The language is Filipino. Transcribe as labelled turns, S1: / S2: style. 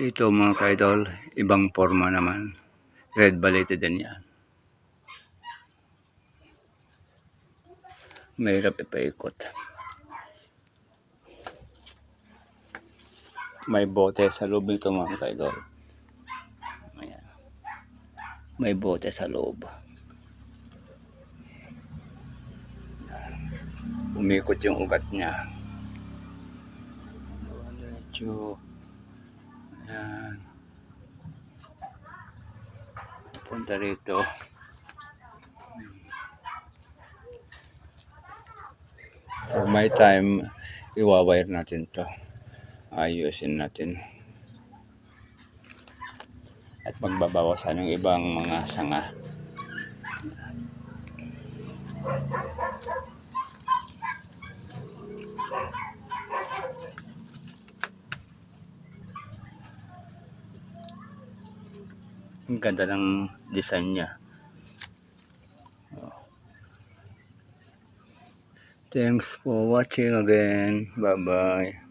S1: Ito mga kaidol, ibang forma naman. Red balete din yan. Mahirap ipaikot. May bote sa loob nito mga kaidol. Ayan. May bote sa loob. Umikot yung ugat niya. Diretso. Ayan. Punta rito. For my time, iwawire natin to. Ayusin natin. At magbabawasan ng ibang mga sanga. Ang ganda ng design niya. Thanks for watching again. Bye-bye.